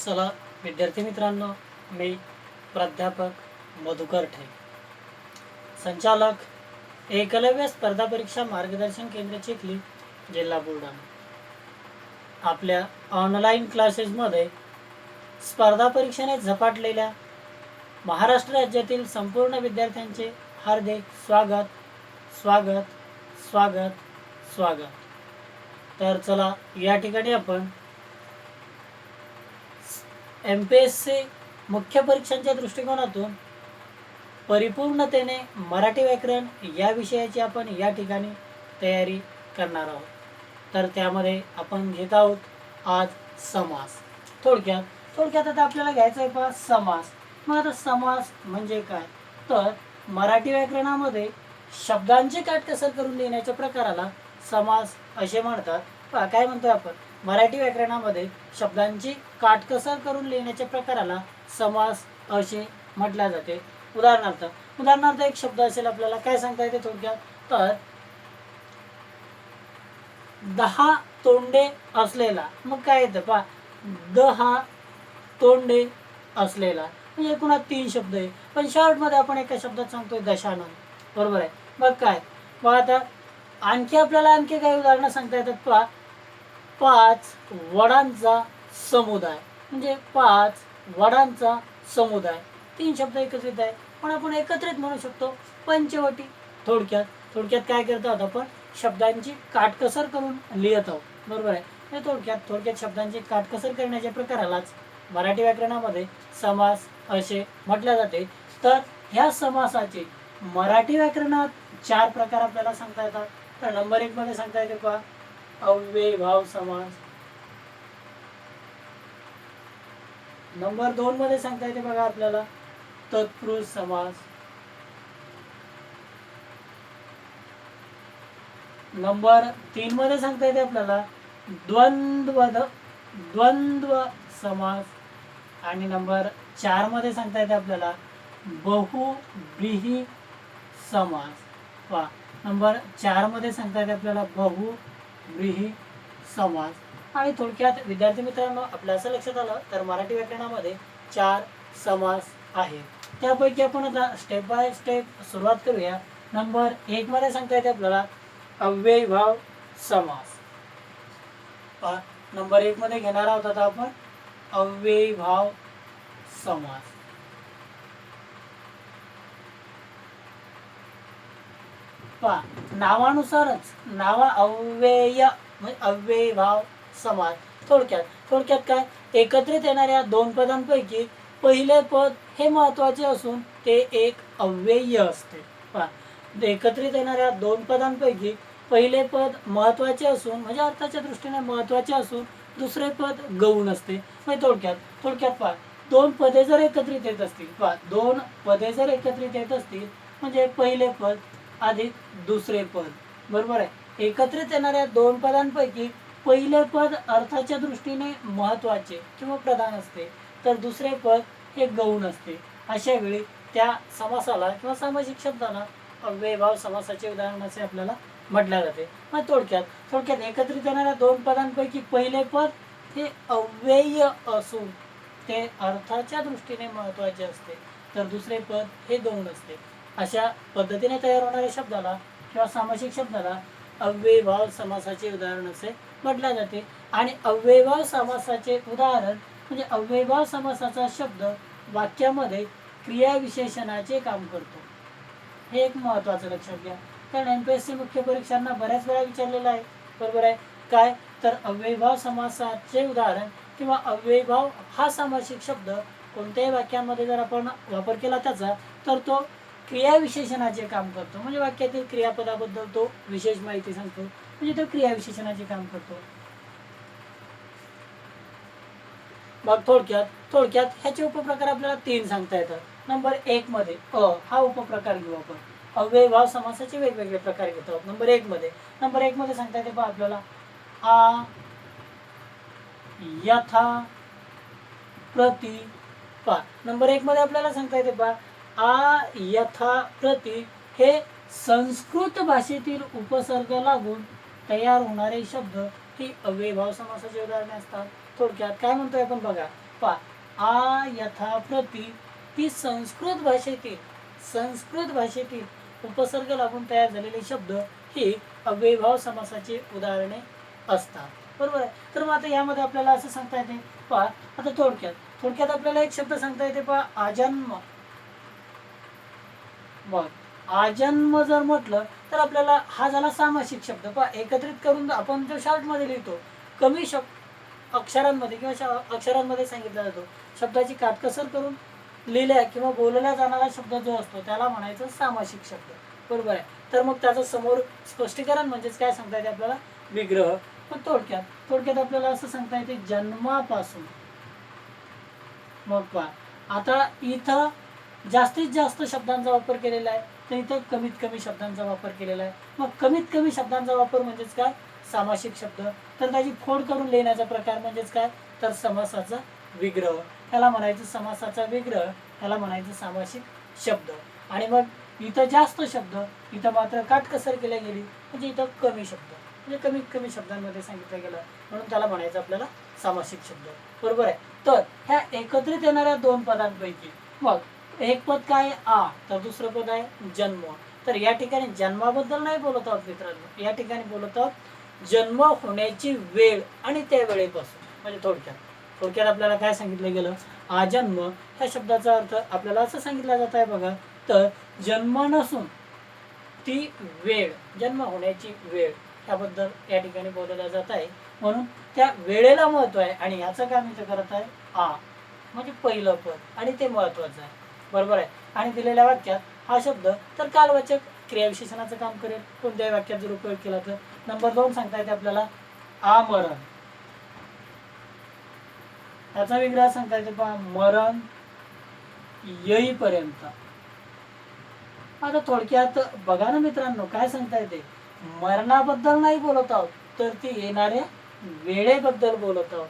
चला विद्यार्थी मित्रांनो मी प्राध्यापक मधुकर ठे संचालक एकलव्य स्पर्धा परीक्षा मार्गदर्शन केंद्र चिखली जिल्हा बुलढाणा. आपल्या ऑनलाईन क्लासेसमध्ये स्पर्धा परीक्षेने झपाटलेल्या महाराष्ट्र राज्यातील संपूर्ण विद्यार्थ्यांचे हार्दिक स्वागत स्वागत स्वागत स्वागत. तर चला या ठिकाणी आपण एम पी एस सी मुख्य परीक्षांच्या दृष्टिकोनातून परिपूर्णतेने मराठी व्याकरण या विषयाची आपण या ठिकाणी तयारी करणार आहोत. तर त्यामध्ये आपण घेत आहोत आज समास. थोडक्यात थोडक्यात आता आपल्याला घ्यायचं आहे पहा समास. मग आता समास म्हणजे काय? तर मराठी व्याकरणामध्ये शब्दांची काटकसर करून देण्याच्या प्रकाराला समास असे म्हणतात. काय म्हणतोय आपण? मराठी व्याकरणामध्ये शब्दांची काटकसर करून लिहिण्याच्या प्रकाराला समास असे म्हटल्या जाते. उदाहरणार्थ उदाहरणार्थ एक शब्द असेल आपल्याला काय सांगता येते थोडक्यात? तर दहा तोंडे असलेला मग काय येतं? पहा दहा तोंडे असलेला. म्हणजे एकूण तीन शब्द आहे. पण शॉर्टमध्ये आपण एका शब्दात सांगतोय दशानन. बरोबर आहे? मग काय? मग आता आणखी आपल्याला आणखी काही उदाहरणं सांगता येतात? पहा पाच वडांचा समुदाय. म्हणजे पाच वडांचा समुदाय. तीन शब्द एकत्रित आहे. पण आपण एकत्रित म्हणू शकतो पंचवटी. थोडक्यात थोडक्यात काय करत आहोत आपण? शब्दांची काटकसर करून लिहित आहोत. बरोबर आहे? म्हणजे थोडक्यात थोडक्यात शब्दांची काटकसर करण्याच्या प्रकारालाच मराठी व्याकरणामध्ये समास असे म्हटले जाते. तर ह्या समासाचे मराठी व्याकरणात चार प्रकार आपल्याला सांगता येतात. तर नंबर एकमध्ये सांगता येते पहा अव्ययभाव समास. नंबर दोन मध्ये सांगता येते बघा आपल्याला. तत्पुरुष समास. नंबर तीन मध्ये सांगता येते आपल्याला. द्वंद्व द्वंद्व समास. आणि नंबर चारमध्ये सांगता येते आपल्याला. बहुब्रीही समास. वा नंबर चारमध्ये सांगता येते आपल्याला बहु बहुब्रीही समाज आणि थोडक्यात विद्यार्थी मित्रांनो आपल्या असं लक्षात आलं तर मराठी व्याकरणामध्ये चार समास आहेत. त्यापैकी आपण आता स्टेप बाय स्टेप सुरुवात करूया. नंबर एक मध्ये सांगता येते आपल्याला अव्ययभाव समास. पहा, नंबर एक मध्ये घेणार आहोत आता आपण अव्ययभाव समास. पहा नावानुसारच नावा अव्यय म्हणजे अव्ययभाव समास थोडक्यात थोडक्यात काय? एकत्रित येणाऱ्या दोन पदांपैकी पहिले पद हे महत्त्वाचे असून ते एक अव्यय असते. पहा एकत्रित येणाऱ्या दोन पदांपैकी पहिले पद महत्त्वाचे असून म्हणजे अर्थाच्या दृष्टीने महत्त्वाचे असून दुसरे पद गौण असते. म्हणजे थोडक्यात थोडक्यात पहा दोन पदे जर एकत्रित येत असतील पहा दोन पदे जर एकत्रित येत असतील म्हणजे पहिले पद अधिक दुसरे पद. बरोबर आहे? एकत्रित येणाऱ्या दोन पदांपैकी पहिले पद अर्थाच्या दृष्टीने महत्त्वाचे किंवा प्रधान असते तर दुसरे पद हे गौण असते. अशा वेळी त्या समासाला किंवा सामाजिक शब्दाला अव्ययभाव समासाचे उदाहरण असे आपल्याला म्हटल्या जाते. मग थोडक्यात थोडक्यात एकत्रित येणाऱ्या दोन पदांपैकी पहिले पद हे अव्यय असून ते अर्थाच्या दृष्टीने महत्त्वाचे असते तर दुसरे पद हे गौण असते. अशा पद्धतीने तयार होणाऱ्या शब्दाला किंवा सामासिक शब्दाला अव्ययभाव समासाचे उदाहरण असे म्हटले जाते. आणि अव्ययभाव समासाचे उदाहरण म्हणजे अव्ययभाव समासाचा शब्द वाक्यामध्ये क्रियाविशेषणाचे काम करतो. हे एक महत्त्वाचं लक्षात घ्या. कारण एम पी एस सी मुख्य परीक्षांना बऱ्याच वेळा विचारलेलं आहे. बरोबर आहे? काय? तर अव्ययभाव समासाचे उदाहरण किंवा अव्ययभाव हा सामासिक शब्द कोणत्याही वाक्यांमध्ये जर आपण वापर केला त्याचा तर तो क्रियाविशेषणाचे काम करतो. म्हणजे वाक्यातील क्रियापदाबद्दल तो विशेष माहिती सांगतो. म्हणजे तो क्रियाविशेषणाचे काम करतो. मग थोडक्यात थोडक्यात ह्याचे उपप्रकार आपल्याला तीन सांगता येतात. नंबर एक मध्ये अ हा उपप्रकार घेऊ आपण. अव्ययभाव समासाचे वेगवेगळे प्रकार घेतो आहोत नंबर एक मध्ये. नंबर एक मध्ये सांगता येते पहा आपल्याला आ यथा प्रति पा. नंबर एक मध्ये आपल्याला सांगता येते पहा आ यथा प्रति हे संस्कृत भाषेतील उपसर्ग लागून तयार होणारे शब्द ही अव्ययभाव समासाची उदाहरणे असतात. थोडक्यात काय म्हणतोय आपण बघा. पा आ यथा प्रती ती संस्कृत भाषेतील संस्कृत भाषेतील उपसर्ग लागून तयार झालेले शब्द ही अव्ययभाव समासाची उदाहरणे असतात. बरोबर आहे? तर मग आता यामध्ये आपल्याला असं सांगता येते. पहा. आता थोडक्यात. थोडक्यात आपल्याला एक शब्द सांगता येते. पहा. आजन्म. मग आजन्म जर म्हटलं तर आपल्याला हा झाला सामासिक शब्द. पहा एकत्रित करून आपण जो शॉर्टमध्ये लिहितो कमी शब्द अक्षरांमध्ये किंवा अक्षरांमध्ये सांगितला जातो. शब्दाची काटकसर करून लिहिल्या किंवा बोलल्या जाणारा शब्द जो असतो त्याला म्हणायचं सामासिक शब्द. बरोबर आहे? तर मग त्याचं समोर स्पष्टीकरण म्हणजेच काय सांगता येते आपल्याला? विग्रह. पण थोडक्यात थोडक्यात आपल्याला असं सांगता येते जन्मापासून. मग पहा आता इथं जास्तीत जास्त शब्दांचा वापर केलेला आहे तर इथं कमीत कमी शब्दांचा वापर केलेला आहे. मग कमीत कमी शब्दांचा वापर म्हणजेच काय? सामासिक शब्द. तर त्याची फोड करून लिहिण्याचा प्रकार म्हणजेच काय? तर समासाचा विग्रह. ह्याला म्हणायचं समासाचा विग्रह ह्याला म्हणायचं सामासिक शब्द. आणि मग इथं जास्त शब्द इथं मात्र काटकसर केल्या गेली म्हणजे इथं कमी शब्द. म्हणजे कमीत कमी शब्दांमध्ये सांगितलं गेलं म्हणून त्याला म्हणायचं आपल्याला सामासिक शब्द. बरोबर आहे? तर ह्या एकत्रित येणाऱ्या दोन पदांपैकी मग एक पद काय? आहे? आ. तर दुसरं पद आहे जन्म. तर या ठिकाणी जन्माबद्दल नाही बोलत आहोत मित्रांनो. या ठिकाणी बोलत आहोत जन्म होण्याची वेळ आणि त्या वेळेपासून. म्हणजे थोडक्यात. थोडक्यात आपल्याला काय सांगितलं गेलं? आजन्म ह्या शब्दाचा अर्थ आपल्याला असं सांगितलं जात आहे बघा. तर जन्म नसून ती वेळ जन्म होण्याची वेळ ह्याबद्दल या ठिकाणी बोललं जात आहे. म्हणून त्या वेळेला महत्त्व आहे आणि याचं काम इथं करत आहे आ. म्हणजे पहिलं पद आणि ते महत्वाचं आहे. बरोबर आहे. आणि दिलेल्या वाक्यात हा शब्द तर कालवाचक क्रियाविशेषणाचं काम करेल. कोणत्याही वाक्यात जर उपयोग केला तर. नंबर दोन सांगता येते आपल्याला. आमरण. त्याचा विग्रह सांगता येते पहा. मरण येईपर्यंत. आता थोडक्यात बघा ना मित्रांनो काय सांगता येते? मरणाबद्दल नाही बोलत आहोत तर ती येणाऱ्या वेळेबद्दल बोलत आहोत.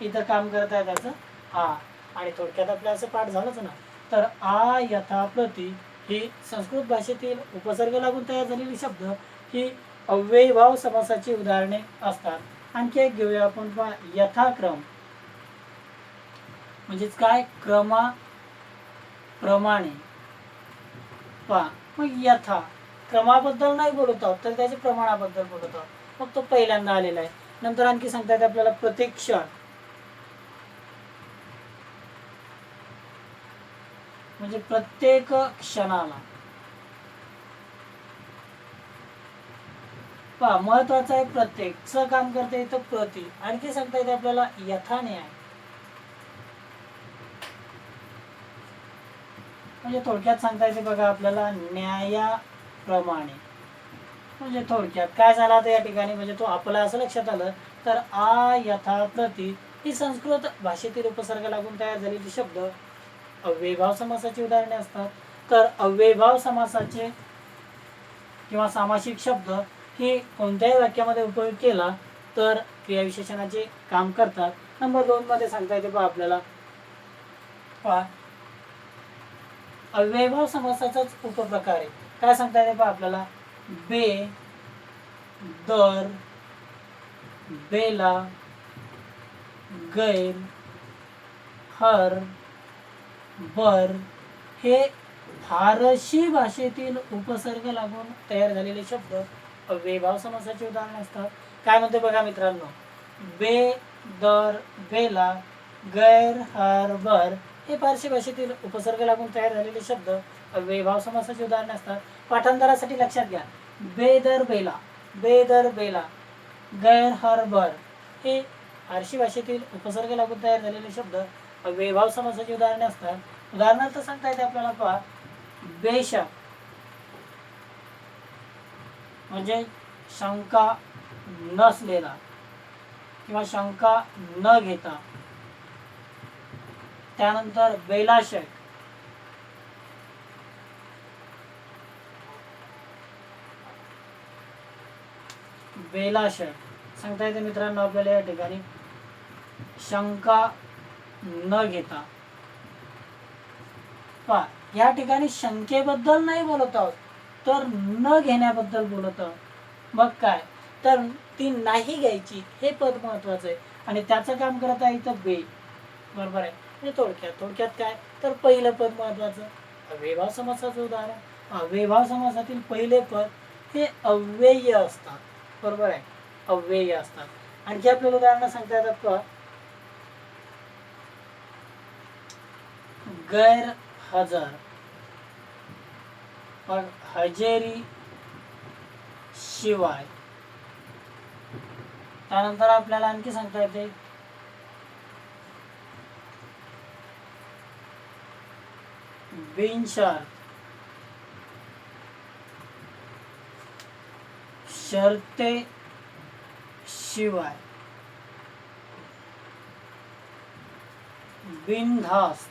इथं काम करत आहे त्याचं. हा. आणि थोडक्यात आपल्या असं पाठ झालंच ना. तर आ यथा प्रती ही संस्कृत भाषेतील उपसर्ग लागून तयार झालेली शब्द ही अव्ययभाव समासाची उदाहरणे असतात. आणखी एक घेऊया आपण पहा यथाक्रम. म्हणजेच काय? क्रमा प्रमाणे. पहा मग यथा. क्रमाबद्दल नाही बोलत आहोत तर त्याच्या प्रमाणाबद्दल बोलत आहोत. मग तो पहिल्यांदा आलेला आहे. नंतर आणखी सांगता आपल्याला प्रत्येक क्षण. म्हणजे प्रत्येक क्षणाला. पहा महत्वाचं आहे प्रत्येक. च काम करता येतं प्रति. आणखी सांगता येते आपल्याला यथाने आहे म्हणजे थोडक्यात सांगता येते बघा आपल्याला न्यायाप्रमाणे. म्हणजे थोडक्यात काय झाला आता या ठिकाणी? म्हणजे तो आपला असं लक्षात आलं तर आ यथा प्रति ही संस्कृत भाषेतील उपसर्ग लागून तयार झालेली शब्द अव्ययभाव समासाची उदाहरणे असतात. तर अव्ययभाव समासाचे किंवा सामासिक शब्द हे कोणत्याही वाक्यामध्ये उपयोग केला तर क्रियाविशेषणाचे काम करतात. नंबर दोन मध्ये सांगता येते पहा आपल्याला. पहा. अव्ययभाव समासाचाच उपप्रकार आहे. काय सांगता येते पहा आपल्याला? बे दर बेला गैर हर बर हे फारशी भाषेतील उपसर्ग लागून तयार झालेले शब्द अव्ययभाव समासाची उदाहरणे असतात. काय म्हणते बघा मित्रांनो? बे दर बेला गैर हर बर हे फारशी भाषेतील उपसर्ग लागून तयार झालेले शब्द अव्ययभाव समासाची उदाहरणे असतात. पाठांतरासाठी लक्षात घ्या. बेदर बेला बेदर बेला गैर हर बर हे फारशी भाषेतील उपसर्ग लागून तयार झालेले शब्द वैभाव समासाची उदाहरणे असतात. उदाहरणार्थ सांगता येते आपल्याला पहा. बेशक. म्हणजे शंका नसलेला किंवा शंका न घेता. त्यानंतर बेलाशक बेलाशक सांगता येते मित्रांनो आपल्याला या ठिकाणी. शंका न घेता. पा या ठिकाणी शंकेबद्दल नाही बोलत आहोत तर न घेण्याबद्दल बोलत आहोत. मग काय? तर ती नाही घ्यायची हे पद महत्वाचं आहे. आणि त्याचं काम करत आहे इथं बे. बरोबर आहे? म्हणजे थोडक्यात थोडक्यात काय? तर पहिलं पद महत्वाचं अव्ययभाव समासाचं उदाहरण. अव्ययभाव समासातील पहिले पद हे अव्यय असतात. बरोबर आहे? अव्यय असतात. आणखी आपल्याला उदाहरणं सांगता येतात का? गैरहजर। पण हजेरी शिवाय त्यानंतर आपल्याला आणखी सांगता येते बिनशर्त शर्ते शिवाय बिनधास्त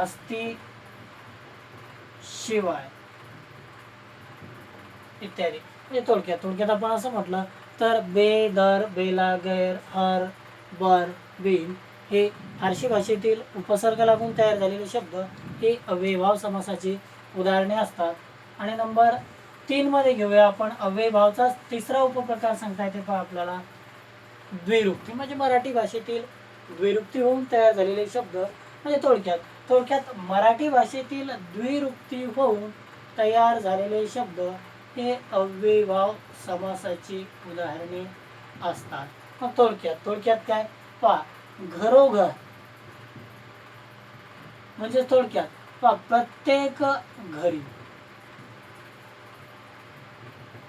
आस्ती शिवाय इत्यादी. म्हणजे थोडक्यात थोडक्यात आपण असं म्हटलं तर बे दर बेला गैर हर बर बिन हे फारशी भाषेतील उपसर्ग लागून तयार झालेले शब्द हे अव्ययभाव समासाची उदाहरणे असतात. आणि नंबर तीनमध्ये घेऊया आपण. अव्ययभावचा तिसरा उपप्रकार सांगता येते पहा आपल्याला. द्विरुक्ती. म्हणजे मराठी भाषेतील द्विरुक्ती होऊन तयार झालेले शब्द. म्हणजे थोडक्यात थोडक्यात मराठी भाषेतील द्विरुक्ती होऊन तयार झालेले शब्द हे अव्ययभाव समासाची उदाहरणे असतात. मग थोडक्यात थोडक्यात काय? पा घरोघर. म्हणजे थोडक्यात पहा प्रत्येक घरी.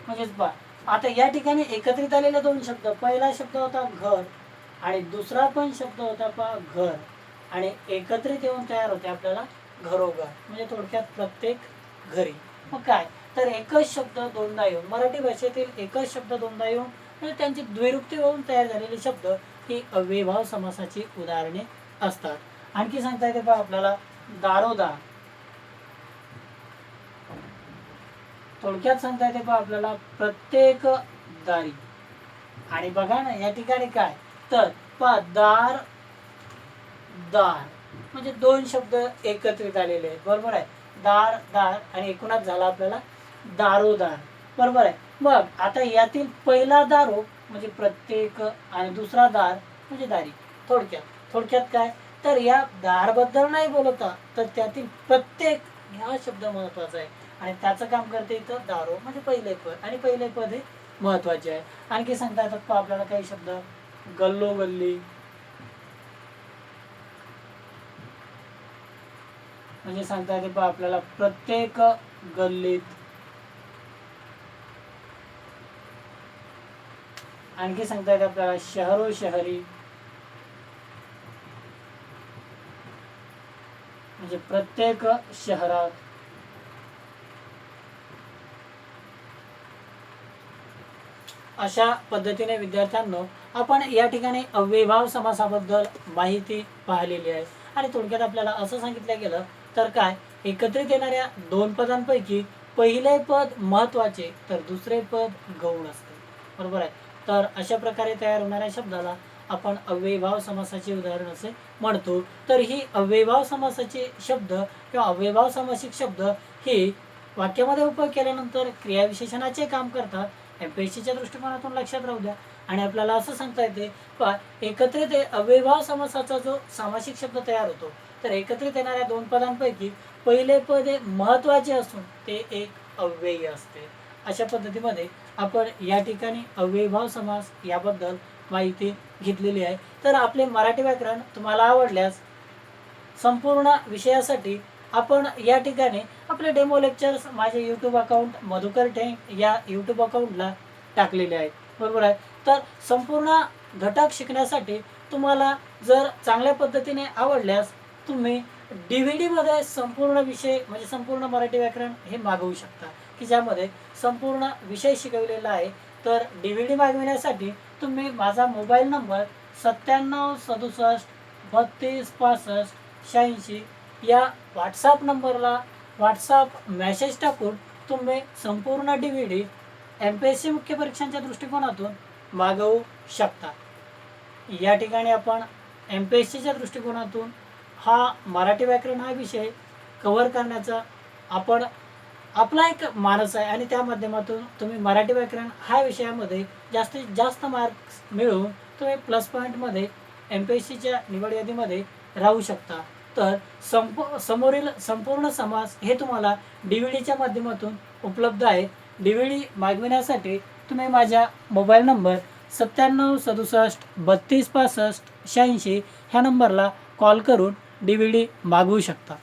म्हणजेच पहा आता या ठिकाणी एकत्रित आलेले दोन शब्द. पहिला शब्द होता घर आणि दुसरा पण शब्द होता पहा घर. आणि एकत्रित येऊन तयार होते आपल्याला घरोघर म्हणजे थोडक्यात प्रत्येक घरी. मग काय? तर एकच शब्द दोनदा येऊन मराठी भाषेतील एकच शब्द दोनदा येऊन म्हणजे त्यांची द्विरुक्ती होऊन तयार झालेले शब्द ही अव्ययभाव समासाची उदाहरणे असतात. आणखी सांगता येते बा आपल्याला दारोदार थोडक्यात सांगता येते बा आपल्याला प्रत्येक दारी. आणि बघा ना या ठिकाणी काय? तर पहा दार दार. म्हणजे दोन शब्द एकत्रित आलेले आहेत. बरोबर आहे? दार दार आणि एकूणच झाला आपल्याला दारोदार बरोबर आहे? मग आता यातील पहिला दारो म्हणजे प्रत्येक आणि दुसरा दार म्हणजे दारी. थोडक्यात. थोडक्यात काय? तर या दारबद्दल नाही बोलता तर त्यातील प्रत्येक हा शब्द महत्त्वाचा आहे. आणि त्याचं काम करते इथं दारो म्हणजे पहिले पद. आणि पहिले पद हे महत्त्वाचे आहे. आणखी सांगता येतात आपल्याला काही शब्द? गल्लो म्हणजे सांगता येते पहा आपल्याला प्रत्येक गल्लीत आणखी सांगता येते आपल्याला शहरो शहरी म्हणजे प्रत्येक शहरात अशा पद्धतीने विद्यार्थ्यांनो आपण या ठिकाणी अव्ययभाव समासाबद्दल माहिती पाहिलेली आहे. आणि थोडक्यात आपल्याला असं सांगितलं गेलं तर काय? एकत्रित येणाऱ्या दोन पदांपैकी पहिले पद महत्त्वाचे तर दुसरे पद गौण असते. बरोबर आहे? तर अशा प्रकारे तयार होणाऱ्या शब्दाला आपण अव्ययभाव समासाचे उदाहरण असे म्हणतो. तर ही अव्ययभाव समासाचे शब्द किंवा अव्ययभाव समासिक शब्द ही वाक्यामध्ये उपयोग केल्यानंतर क्रियाविशेषणाचे काम करतात. एम पी एस सीच्या दृष्टिकोनातून लक्षात राहू द्या. आणि आपल्याला असं सांगता येते एकत्रित अव्ययभाव समासाचा जो सामासिक शब्द तयार होतो तर एकत्रित येणाऱ्या दोन पदांपैकी पहिले पद हे महत्त्वाचे असून ते एक अव्यय असते. अशा पद्धतीमध्ये आपण या ठिकाणी अव्ययभाव समास याबद्दल माहिती घेतलेली आहे. तर आपले मराठी व्याकरण तुम्हाला आवडल्यास संपूर्ण विषयासाठी आपण या ठिकाणी आपले डेमो लेक्चर्स माझे यूट्यूब अकाउंट मधुकर ठेंग या यूट्यूब अकाउंटला टाकलेले आहेत. बरोबर आहे? तर संपूर्ण घटक शिकण्यासाठी तुम्हाला जर चांगल्या पद्धतीने आवडल्यास तुम्ही डी व्ही डीमध्ये संपूर्ण विषय म्हणजे संपूर्ण मराठी व्याकरण हे मागवू शकता. की ज्यामध्ये संपूर्ण विषय शिकवलेला आहे. तर डी व्ही डी मागविण्यासाठी तुम्ही माझा मोबाईल नंबर सत्त्याण्णव सदुसष्ट बत्तीस पासष्ट शहाऐंशी या व्हॉट्सअप नंबरला व्हॉट्सअप मॅसेज टाकून तुम्ही संपूर्ण D V D M P S C मुख्य परीक्षांच्या दृष्टिकोनातून मागवू शकता. या ठिकाणी आपण एम पी एस सीच्या दृष्टिकोनातून हा मराठी व्याकरण हा विषय कव्हर करण्याचा आपण आपला एक मानस आहे आणि त्या माध्यमातून तुम्ही मराठी व्याकरण ह्या विषयामध्ये जास्तीत जास्त मार्क्स मिळवून तुम्ही प्लस पॉईंटमध्ये एम पी एस सीच्या निवड यादीमध्ये राहू शकता. तर संप समोरील संपूर्ण समास हे तुम्हाला डी व्ही डीच्या माध्यमातून उपलब्ध आहे. डी व्ही डी मागविण्यासाठी तुम्ही माझ्या मोबाईल नंबर सत्त्याण्णव सदुसष्ट बत्तीस पासष्ट शहाऐंशी ह्या नंबरला कॉल करून डी व्ही डी मागवू शकता.